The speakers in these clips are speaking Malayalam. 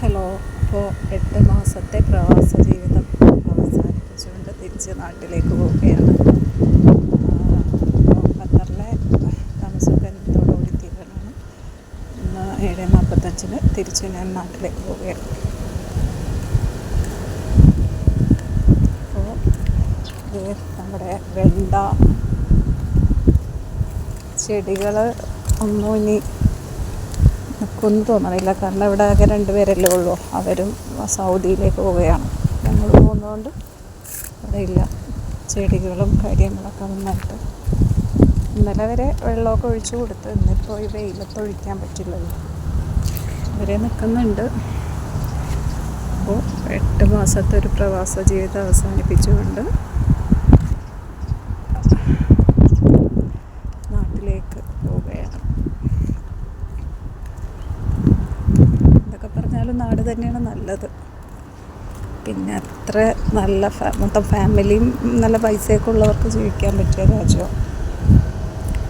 ഹലോ അപ്പോൾ എട്ട് മാസത്തെ പ്രവാസ ജീവിതം അവസാനിപ്പിച്ചുകൊണ്ട് തിരിച്ച് നാട്ടിലേക്ക് പോവുകയാണ്. ഖത്തറിലെ താമസത്തോടുകൂടി തീരണമാണ് ഇന്ന് ഏഴ് നാൽപ്പത്തഞ്ചിന് തിരിച്ച് ഞാൻ നാട്ടിലേക്ക് പോവുകയാണ്. അപ്പോൾ നമ്മുടെ വെണ്ട ചെടികൾ ഒന്നും ഇനി നിൽക്കുമെന്ന് തോന്നണില്ല. കാരണം ഇവിടെ ആകെ രണ്ടുപേരല്ലേ ഉള്ളൂ. അവരും സൗദിയിലേക്ക് പോവുകയാണ്. ഞങ്ങൾ പോകുന്നതുകൊണ്ട് അവിടെ ഇല്ല. ചെടികളും കാര്യങ്ങളൊക്കെ നന്നായിട്ട് ഇന്നലെ വരെ വെള്ളമൊക്കെ ഒഴിച്ചു കൊടുത്ത് ഇന്നിപ്പോൾ ഈ വെയിലത്ത് ഒഴിക്കാൻ പറ്റില്ലല്ലോ. അവരെ നിൽക്കുന്നുണ്ട്. അപ്പോൾ എട്ട് മാസത്തെ ഒരു പ്രവാസ ജീവിതം അവസാനിപ്പിച്ചുകൊണ്ട് നാട്ടിലേക്ക് പോവുകയാണ് പറഞ്ഞാലും നാട് തന്നെയാണ് നല്ലത്. പിന്നെ അത്ര നല്ല മൊത്തം ഫാമിലിയും നല്ല പൈസയൊക്കെ ഉള്ളവർക്ക് ജീവിക്കാൻ പറ്റിയ രാജ്യം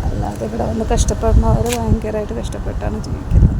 അല്ലാതെ ഇവിടെ വന്ന് കഷ്ടപ്പെടുന്നവർ ഭയങ്കരമായിട്ട് കഷ്ടപ്പെട്ടാണ് ജീവിക്കുന്നത്.